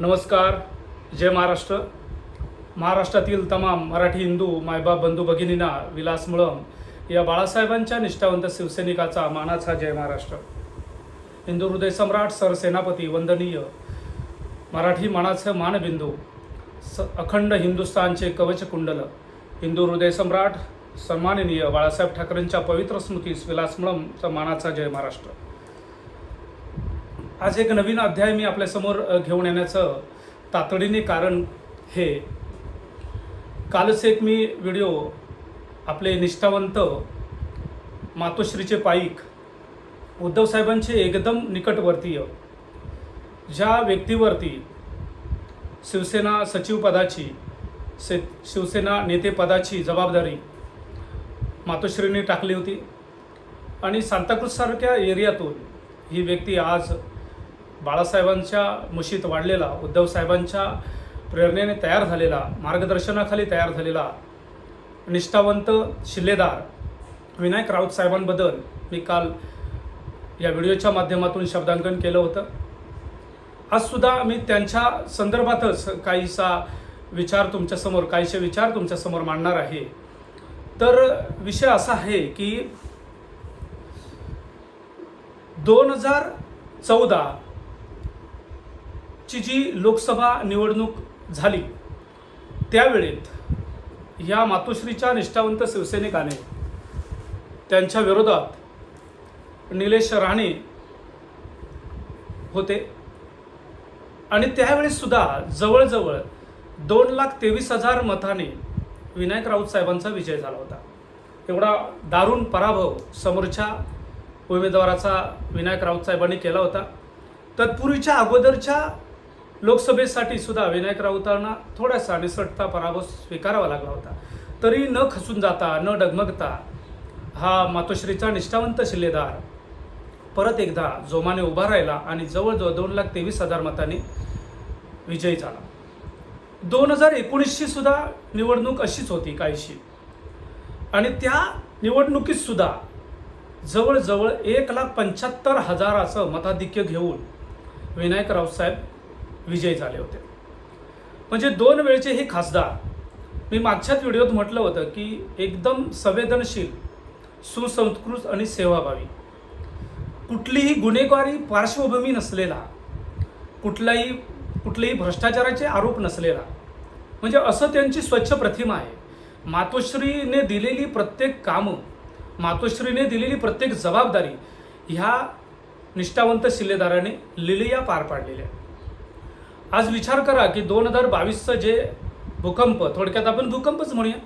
नमस्कार जय महाराष्ट्र. महाराष्ट्रातील तमाम मराठी हिंदू मायबाप बंधू भगिनींना विलास मुळम या बाळासाहेबांच्या निष्ठावंत शिवसैनिकाचा मानाचा जय महाराष्ट्र. हिंदू हृदय सम्राट सरसेनापती वंदनीय मराठी मानाचं मानबिंदू स अखंड हिंदुस्थानचे कवच कुंडल हिंदू हृदय सम्राट सन्माननीय बाळासाहेब ठाकरेंच्या पवित्र स्मृतीस विलास मुळमचा मानाचा जय महाराष्ट्र. आज एक नवीन अध्याय मी आपल्यासमोर घेऊन येण्याचं तातडीने कारण हे. कालच एक मी व्हिडिओ आपले निष्ठावंत मातोश्रीचे पाईक उद्धव साहेबांचे एकदम निकटवर्तीय ज्या व्यक्तीवरती शिवसेना सचिवपदाची से शिवसेना नेतेपदाची जबाबदारी मातोश्रीने टाकली होती. आणि सांताक्रूजसारख्या एरियातून ही व्यक्ती आज बाळासाहेबांच्या मुशीत वाढलेला उद्धव साहेबांच्या प्रेरणेने तयार झालेला मार्गदर्शनाखाली तयार झालेला निष्ठावंत शिल्लेदार विनायक राऊत साहेबांबद्दल मी काल या व्हिडिओच्या माध्यमातून शब्दांकन केलं होतं. आजसुद्धा मी त्यांच्या संदर्भातच काहीसा विचार तुमच्यासमोर काहीसे विचार तुमच्यासमोर मांडणार आहे. तर विषय असा आहे की दोन हजार चौदा ची जी लोकसभा निवडणूक झाली त्यावेळेत या मातोश्रीच्या निष्ठावंत शिवसैनिकाने त्यांच्या विरोधात निलेश राणे होते. आणि त्यावेळेससुद्धा जवळजवळ दोन लाख तेवीस हजार मताने विनायक राऊत साहेबांचा विजय झाला होता. एवढा दारुण पराभव समोरच्या उमेदवाराचा विनायक राऊत साहेबांनी केला होता. तत्पूर्वीच्या अगोदरच्या लोकसभेसाठी सुद्धा विनायक राऊतांना थोडासा निसटता पराभव स्वीकारावा लागला होता. तरी न खचून जाता न डगमगता हा मातोश्रीचा निष्ठावंत शिल्लेदार परत एकदा जोमाने उभा राहिला आणि जवळजवळ दोन लाख तेवीस हजार मतांनी विजयी झाला. दोन हजार एकोणीसची सुद्धा निवडणूक अशीच होती काहीशी. आणि त्या निवडणुकीत सुद्धा जवळजवळ एक लाख पंच्याहत्तर हजाराचं मताधिक्य घेऊन विनायक रावसाहेब विजयी झाले होते. म्हणजे दोन वेळचे हे खासदार मी मागच्याच व्हिडिओत म्हटलं होतं की एकदम संवेदनशील सुसंस्कृत आणि सेवाभावी. कुठलीही गुन्हेगारी पार्श्वभूमी नसलेला कुठलाही कुठलेही भ्रष्टाचाराचे आरोप नसलेला म्हणजे असं त्यांची स्वच्छ प्रतिमा आहे. मातोश्रीने दिलेली प्रत्येक कामं मातोश्रीने दिलेली प्रत्येक जबाबदारी ह्या निष्ठावंत शिल्लेदाराने लिलिया पार पाडलेल्या आहेत. आज विचार करा की दोन हजार बावीसचं जे भूकंप थोडक्यात आपण भूकंपच म्हणूया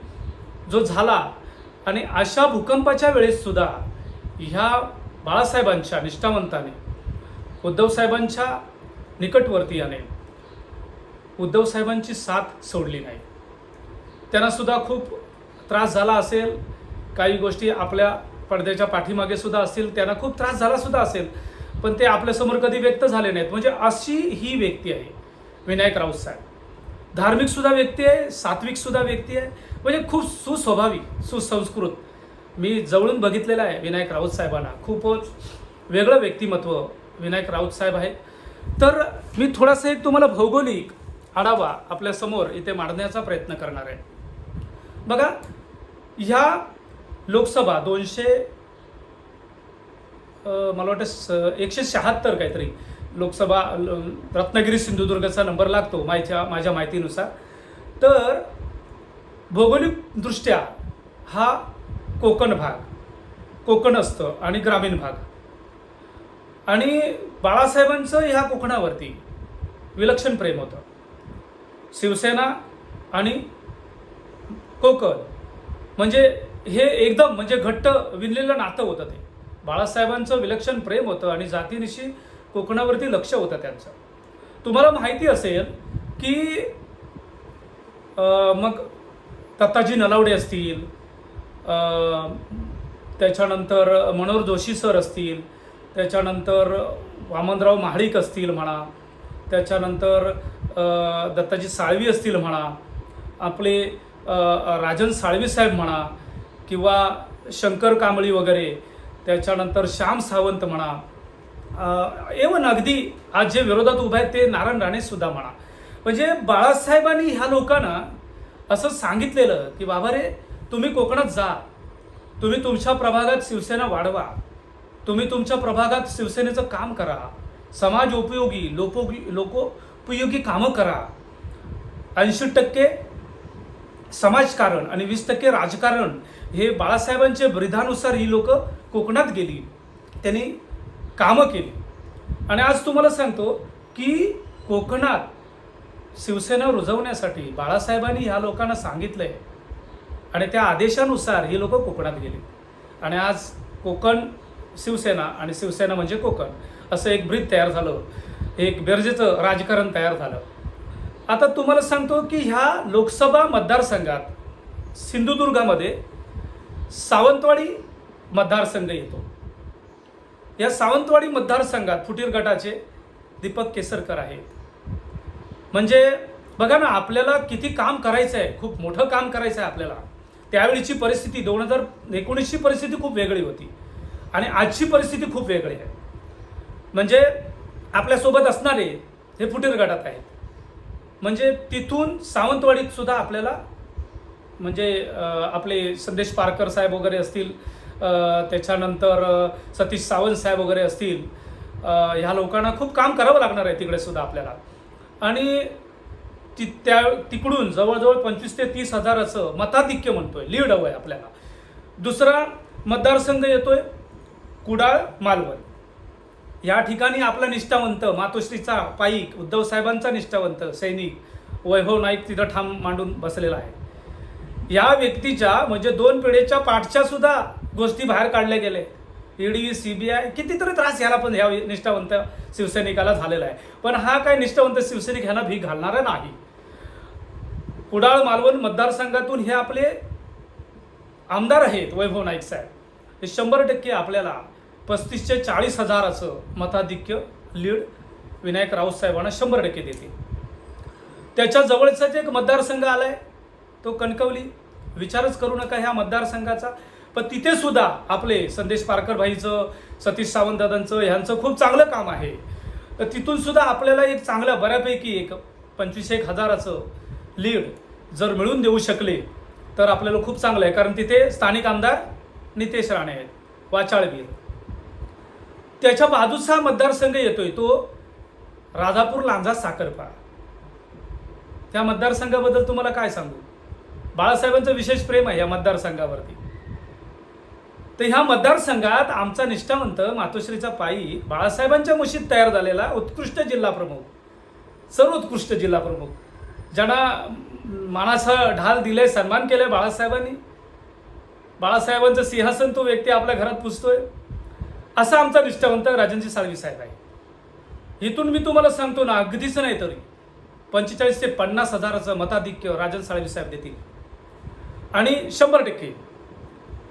जो झाला आणि अशा भूकंपाच्या वेळेससुद्धा ह्या बाळासाहेबांच्या निष्ठावंताने उद्धवसाहेबांच्या निकटवर्तीयाने उद्धवसाहेबांची साथ सोडली नाही. त्यांनासुद्धा खूप त्रास झाला असेल काही गोष्टी आपल्या पडद्याच्या पाठीमागे सुद्धा असतील त्यांना खूप त्रास झाला सुद्धा असेल पण ते आपल्यासमोर कधी व्यक्त झाले नाहीत. म्हणजे अशी ही व्यक्ती आहे. विनायक राऊत साहेब. धार्मिक सुद्धा व्यक्ती आहे सात्विक सुद्धा व्यक्ती आहे म्हणजे खूप सुस्वभावी सुसंस्कृत. मी जवळून बघितलेलं आहे विनायक राऊत साहेबांना. खूपच वेगळं व्यक्तिमत्व विनायक राऊत साहेब आहे तर मी थोडासा एक तुम्हाला भौगोलिक आढावा आपल्यासमोर इथे मांडण्याचा प्रयत्न करणार आहे. बघा ह्या लोकसभा दोनशे मला वाटतं स- एकशे शहात्तर काहीतरी लोकसभा ल- रत्नागिरी सिंधुदुर्गचा नंबर लागतो माझ्या माझ्या माहितीनुसार. तर भौगोलिकदृष्ट्या हा कोकण भाग कोकण असतं आणि ग्रामीण भाग. आणि बाळासाहेबांचं ह्या कोकणावरती विलक्षण प्रेम होतं. शिवसेना आणि कोकण म्हणजे हे एकदम म्हणजे घट्ट विणलेलं नातं होतं ते. बाळासाहेबांचं विलक्षण प्रेम होतं आणि जातीनिशी कोकणावरती लक्ष होतं त्यांचं. तुम्हाला माहिती असेल की मग दत्ताजी नलावडे असतील त्याच्यानंतर मनोहर जोशी सर असतील त्याच्यानंतर वामनराव महाडिक असतील म्हणा त्याच्यानंतर दत्ताजी साळवी असतील म्हणा आपले राजन साळवी साहेब म्हणा किंवा शंकर कांबळी वगैरे त्याच्यानंतर श्याम सावंत म्हणा एवन अगदी आज जे विरोधात उभे आहेत ते नारायण राणे सुद्धा म्हणा. म्हणजे बाळासाहेबांनी ह्या लोकांना असं सांगितलेलं की बाबा रे तुम्ही कोकणात जा. तुम्ही तुमच्या प्रभागात शिवसेना वाढवा. तुम्ही तुमच्या प्रभागात शिवसेनेचं काम करा. समाज उपयोगी लोकोपयोगी लोकोपयोगी कामं करा. ऐंशी टक्के समाजकारण आणि वीस टक्के राजकारण हे बाळासाहेबांचे ब्रिधानुसार ही लोक कोकणात गेली. त्यांनी कामं केली. आणि आज तुम्हाला सांगतो की कोकणात शिवसेना रुजवण्यासाठी बाळासाहेबांनी ह्या लोकांना सांगितलंय. आणि त्या आदेशानुसार ही लोक कोकणात गेली. आणि आज कोकण शिवसेना आणि शिवसेना म्हणजे कोकण असं एक ब्रीद तयार झालं. एक बेरजेचं राजकारण तयार झालं. आता तुम्हाला सांगतो की ह्या लोकसभा मतदारसंघात सिंधुदुर्गामध्ये सावंतवाडी मतदारसंघ येतो. या सावंतवाडी मतदारसंघात फुटीर गटाचे दीपक केसरकर आहेत. म्हणजे बघा ना आपल्याला किती काम करायचं आहे खूप मोठं काम करायचं आहे आपल्याला. त्यावेळीची परिस्थिती दोन हजार एकोणीसची परिस्थिती खूप वेगळी होती. आणि आजची परिस्थिती खूप वेगळी आहे. म्हणजे आपल्यासोबत असणारे हे फुटीर गटात आहेत. म्हणजे तिथून सावंतवाडीत सुद्धा आपल्याला म्हणजे आपले संदेश पारकर साहेब वगैरे असतील त्याच्यानंतर सतीश सावंत साहेब वगैरे असतील ह्या लोकांना खूप काम करावं लागणार आहे तिकडे सुद्धा आपल्याला. आणि ती त्या तिकडून जवळजवळ पंचवीस ते तीस हजाराचं मताधिक्य म्हणतोय लीड हवं आहे आपल्याला. दुसरा मतदारसंघ येतोय कुडाळ मालवण. या ठिकाणी आपला निष्ठावंत मातोश्रीचा पाईक उद्धव साहेबांचा निष्ठावंत सैनिक वैभव नाईक तिथं ठाम मांडून बसलेला आहे. या व्यक्तीच्या म्हणजे दोन पिढीच्या पाठच्या सुद्धा गोष्टी बाहेर काढल्या गेल्या ईडी आय कितीतरी त्रास ह्याला पण ह्या निष्ठावंत शिवसैनिकाला झालेला आहे. पण हा काय निष्ठावंत शिवसैनिक ह्यांना भीक घालणारा नाही. कुडाळ मालवण मतदारसंघातून हे आपले आमदार आहेत वैभव नाईक साहेब. हे शंभर टक्के आपल्याला पस्तीसशे चाळीस हजाराचं मताधिक्य लीड विनायक राऊत साहेबांना शंभर टक्के देते त्याच्या जवळचाच एक मतदारसंघ आला आहे तो कणकवली. विचारच करू नका ह्या मतदारसंघाचा. पण तिथे सुद्धा आपले संदेश पारकर भाईचं सतीश सावंत दादांचं ह्यांचं खूप चांगलं काम आहे. तर तिथून सुद्धा आपल्याला एक चांगलं बऱ्यापैकी एक पंचवीस एक हजाराचं लीड जर मिळून देऊ शकले तर आपल्याला खूप चांगलं आहे. कारण तिथे स्थानिक आमदार नितेश राणे आहेत वाचाळवीर त्याच्या बाजूचा मतदारसंघ येतोय तो राधापूर लांजा साखरपा त्या मतदारसंघाबद्दल तुम्हाला काय सांगू? बाळासाहेबांचं विशेष प्रेम आहे या मतदारसंघावरती. तर ह्या मतदारसंघात आमचा निष्ठावंत मातोश्रीचा पायी बाळासाहेबांच्या मुशीत तयार झालेला उत्कृष्ट जिल्हा प्रमुख सर्वोत्कृष्ट जिल्हा प्रमुख ज्यांना मानाचा ढाल दिले सन्मान केले बाळासाहेबांनी. बाळासाहेबांचं सिंहासन तो व्यक्ती आपल्या घरात पुजतोय असा आमचा निष्ठावंत राजनजी साळवी साहेब आहे. इथून मी तुम्हाला सांगतो ना अगदीच नाही तरी पंचेचाळीस ते पन्नास हजाराचं मताधिक्य राजन साळवी साहेब देतील. आणि शंभर टक्के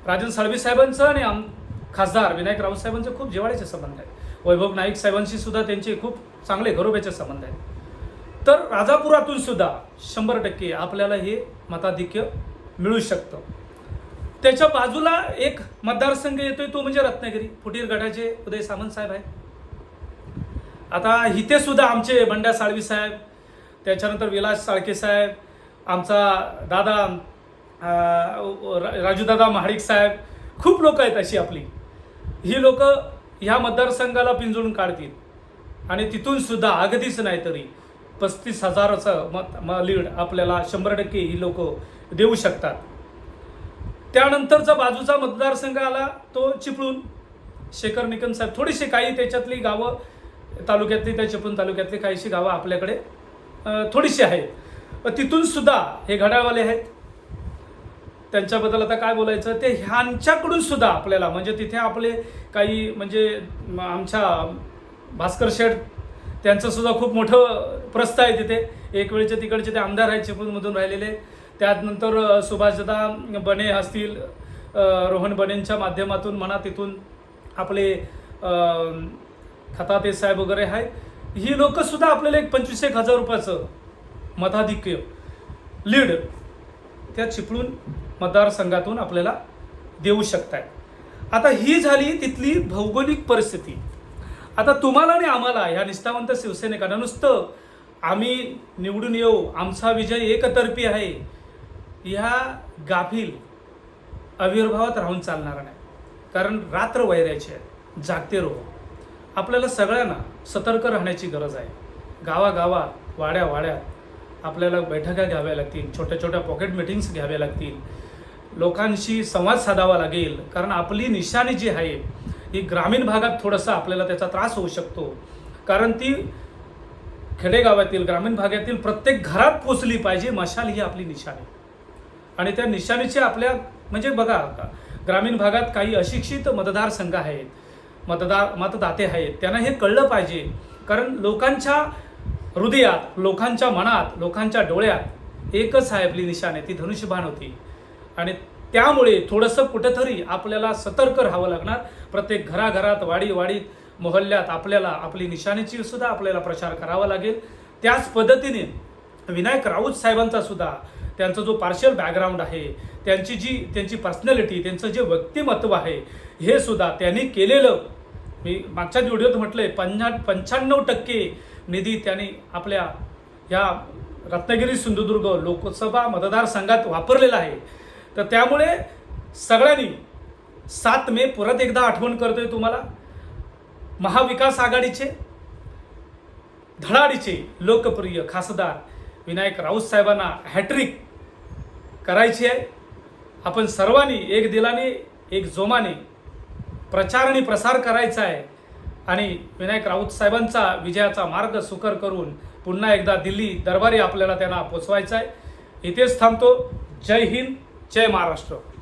राजन साळवी साहेबांचं आणि आम खासदार विनायक राऊत साहेबांचे खूप जिवाळ्याचे संबंध आहेत. वैभव नाईक साहेबांशी सुद्धा त्यांचे खूप चांगले घरोब्याचे संबंध आहेत. तर राजापुरातून सुद्धा शंभर टक्के आपल्याला हे मताधिक्य मिळू शकतं. त्याच्या बाजूला एक मतदारसंघ येतोय तो म्हणजे रत्नागिरी. फुटीर गटाचे उदय सामंत साहेब आहे आता इथे सुद्धा आमचे बंड्या साळवी साहेब त्याच्यानंतर विलास साळके साहेब आमचा दादा राजूदादा महाडिक साहेब खूप लोक आहेत अशी आपली. ही लोक ह्या मतदारसंघाला पिंजून काढतील. आणि तिथून सुद्धा अगदीच नाही तरी पस्तीस हजाराचं मत म लीड आपल्याला शंभर टक्के ही लोक देऊ शकतात. त्यानंतरचा बाजूचा मतदारसंघ आला तो चिपळूण. शेखर निकम साहेब थोडीशी काही त्याच्यातली गावं तालुक्यातली त्या चिपळूण तालुक्यातली काहीशी गावं आपल्याकडे थोडीशी आहेत. तिथूनसुद्धा तिथून सुद्धा हे घड्याळवाले आहेत. त्यांच्याबद्दल आता काय बोलायचं? ते ह्यांच्याकडून सुद्धा आपल्याला म्हणजे तिथे आपले काही म्हणजे आमच्या भास्कर शेठ त्यांचं सुद्धा खूप मोठं प्रस्थ आहे तिथे. एक वेळचे तिकडचे ते आमदार आहेत चिपळूणमधून राहिलेले. त्यानंतर सुभाषदा बने असतील रोहन बनेंच्या माध्यमातून म्हणा तिथून आपले खताते साहेब वगैरे आहे ही लोकंसुद्धा आपल्याला एक पंचवीस एक हजार रुपयाचं मताधिक्य लीड त्या चिपळूण मतदारसंघातून आपल्याला देऊ शकताय. आता ही झाली तिथली भौगोलिक परिस्थिती. आता तुम्हाला आणि आम्हाला ह्या निष्ठावंत शिवसैनिकांना नुसतं आम्ही निवडून येऊ आमचा विजय एकतर्फी आहे ह्या गाफील आविर्भावात राहून चालणार नाही. कारण रात्र वैरायची आहे जागते रो आपल्याला सगळ्यांना सतर्क राहण्याची गरज आहे. गावागावात वाड्या वाड्यात आपल्याला बैठका घ्याव्या लागतील छोट्या छोट्या पॉकेट मिटिंग्स घ्याव्या लागतील. लोकांशी संवाद साधावा लागेल. कारण आपली निशाणी जी आहे ही ग्रामीण भागात थोडंसं आपल्याला त्याचा त्रास होऊ शकतो. कारण ती खेडेगावातील ग्रामीण भागातील प्रत्येक घरात पोचली पाहिजे मशाल ही आपली निशाणी. आणि त्या निशाणीचे आपल्या म्हणजे बघा ग्रामीण भागात काही अशिक्षित मतदारसंघ आहेत मतदार मतदाते आहेत त्यांना हे कळलं पाहिजे. कारण लोकांच्या हृदयात लोकांच्या मनात लोकांच्या डोळ्यात एकच आहे आपली निशाणी ती धनुष्यबाण होती. आणि त्यामुळे थोडंसं कुठंतरी आपल्याला सतर्क राहावं लागणार. प्रत्येक घराघरात वाडी वाडीत मोहल्ल्यात आपल्याला आपली निशाणीची सुद्धा आपल्याला प्रचार करावा लागेल. त्याच पद्धतीने विनायक राऊत साहेबांचा सुद्धा त्यांचा जो पार्शियल बॅकग्राऊंड आहे त्यांची जी त्यांची पर्सनॅलिटी त्यांचं जे व्यक्तिमत्व आहे हे सुद्धा त्यांनी केलेलं. मी मागच्याच व्हिडिओत म्हटलंय पंचा पंच्याण्णव टक्के निधी त्यांनी आपल्या ह्या रत्नागिरी सिंधुदुर्ग लोकसभा मतदारसंघात वापरलेला आहे. तर त्यामुळे सगळ्यांनी सात मे परत एकदा आठवण करतोय तुम्हाला. महाविकास आघाडीचे धडाडीचे लोकप्रिय खासदार विनायक राऊत साहेबांना हॅट्रिक करायची आहे. आपण सर्वांनी एक दिलाने एक जोमाने प्रचार आणि प्रसार करायचा आहे. आणि विनायक राऊत साहेबांचा विजयाचा मार्ग सुकर करून पुन्हा एकदा दिल्ली दरबारी आपल्याला त्यांना पोचवायचा आहे. इथेच थांबतो. जय हिंद. जय महाराष्ट्र.